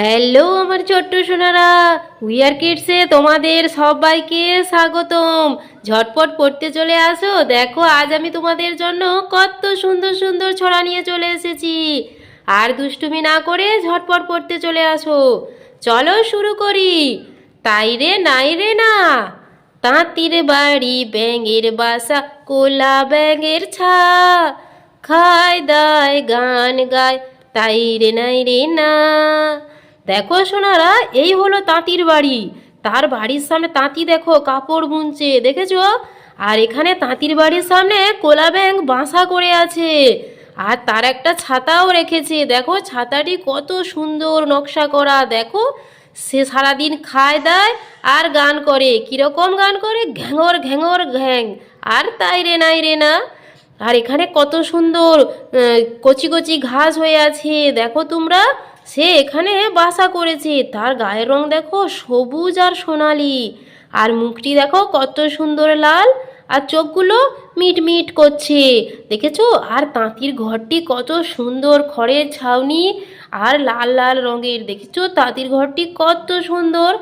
Hello আমার ছোট্ট Sonara. Wear কিডসে তোমাদের সবাইকে স্বাগতম। ঝটপট পড়তে চলে আসো। দেখো, আজ আমি তোমাদের জন্য কত সুন্দর সুন্দর ছড়া নিয়ে চলে এসেছি। আর দুষ্টুমি না করে ঝটপট পড়তে চলে আসো। চলো শুরু করি। তাই রে, নাই রে না। তাঁতির বাড়ি ব্যাঙের বাসা, কোলা ব্যাঙের ছা। খায় দায়, গান গায়। তাই রে, নাই রে না। দেখো সোনারা, এই হলো তাঁতির বাড়ি। তার বাড়ির সামনে তাঁতি দেখো, কাপড় বুনছে, দেখেছ? আর এখানে তাঁতির বাড়ির সামনে কোলা ব্যাঙ বাসা করে আছে। আর তার একটা ছাতাও রেখেছে, দেখো? ছাতাটি কত সুন্দর নকশা করা, দেখো? সে সারাদিন খায়, দায়, আর গান করে। কীরকম গান করে? ঘ্যাঙর ঘ্যাঙর, ঘ্যাং। আর তাই রে নাই রে না। আর এখানে কত সুন্দর কচি কচি ঘাস হয়ে আছে, দেখো তোমরা? সে এখানে বাসা করেছে। তার গায়ের রং দেখো সবুজ আর সোনালি। আর মুখটি দেখো কত সুন্দর লাল, আর চোখগুলো মিট মিট করছে। দেখেছ? আর তাঁতির ঘরটি কত সুন্দর খড়ের ছাউনি আর লাল লাল রঙের। দেখেছ? তাঁতির ঘরটি কত সুন্দর।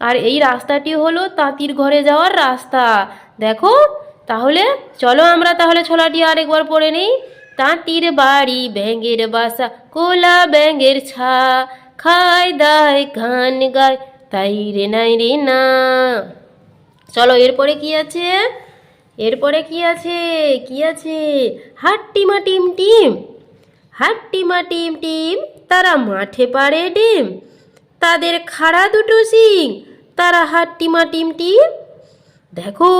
আর এই রাস্তাটি হলো তাঁতির ঘরে যাওয়ার রাস্তা। দেখো? তাহলে চলো আমরা তাহলে ছলাটি আরেকবার পড়ে নেই। তাঁতির বাড়ি ব্যাঙের বাসা, কোলা ব্যাঙের ছা। খায় দায়, গান গায়, তাই রে নাই রে না। চলো, এরপরে কি আছে? এরপরে কি আছে? কি আছে? হাট্টিমা টিম টিম। হাট্টিমা টিম টিম, তারা মাঠে পারে ডিম। তাদের খাড়া দুটো সিং তারা হাট্টিমা টিম টিম। দেখো,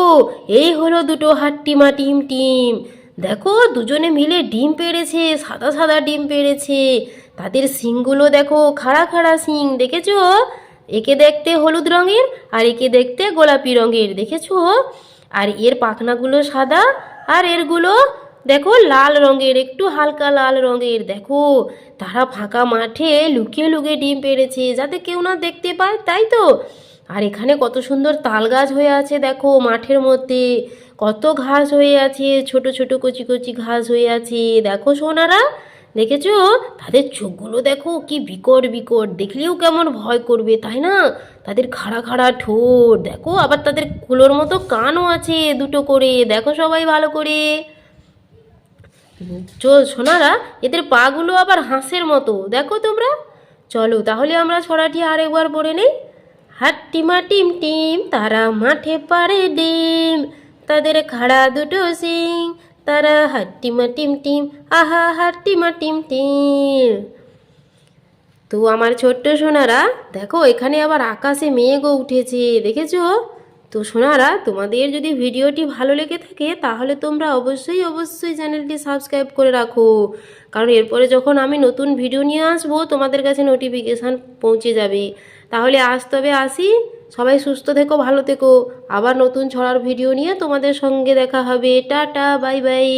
এই হলো দুটো হাট্টিমা টিম টিম। দেখো, দুজনে মিলে ডিম পেড়েছে, সাদা সাদা ডিম পেড়েছে। তাদের শিংগুলো দেখো, খাড়া খাড়া শিং, দেখেছ? একে দেখতে হলুদ রঙের আর একে দেখতে গোলাপি রঙের, দেখেছ? আর এর পাখনাগুলো সাদা আর এরগুলো দেখো লাল রঙের, একটু হালকা লাল রঙের, দেখো। তারা ফাঁকা মাঠে লুকিয়ে লুকিয়ে ডিম পেড়েছে, যাতে কেউ না দেখতে পায়, তাই তো? আর এখানে কত সুন্দর তাল গাছ হয়ে আছে, দেখো মাঠের মধ্যে। কত ঘাস হয়ে আছে, ছোট ছোট কচি কচি ঘাস হয়ে আছে। দেখো সোনারা, দেখেছ? তাদের চোখগুলো দেখো কি বিকট বিকট। দেখলেও কেমন ভয় করবে, তাই না? তাদের খাড়া খাড়া ঠোঁট, দেখো? আবার তাদের কুলোর মতো কানও আছে দুটো করে। দেখো সবাই ভালো করে। চল সোনারা, এদের পাগুলো আবার হাঁসের মতো। দেখো তোমরা? চলো তাহলে আমরা ছড়াটি আরেকবার পড়ে নেই। হাট্টিমা টিম টিম, তারা মাঠে পারে ডিম। তাদের খাড়া দুটো সিং। তারা হাট্টিমা টিম টিম, আহা হাট্টিমা টিম টিম। তো আমার ছোট্ট সোনারা, দেখো এখানে আবার আকাশে মেঘও উঠেছে, দেখেছ? তো সোনারা, তোমাদের যদি ভিডিওটি ভালো লেগে থাকে, তাহলে তোমরা অবশ্যই অবশ্যই চ্যানেলটি সাবস্ক্রাইব করে রাখো। কারণ এরপরে যখন আমি নতুন ভিডিও নিয়ে আসব, তোমাদের কাছে নোটিফিকেশান পৌঁছে যাবে। তাহলে আজ তবে আসি। সবাই সুস্থ থেকো, ভালো থেকো। আবার নতুন ছড়ার ভিডিও নিয়ে তোমাদের সঙ্গে দেখা হবে। Tata bye bye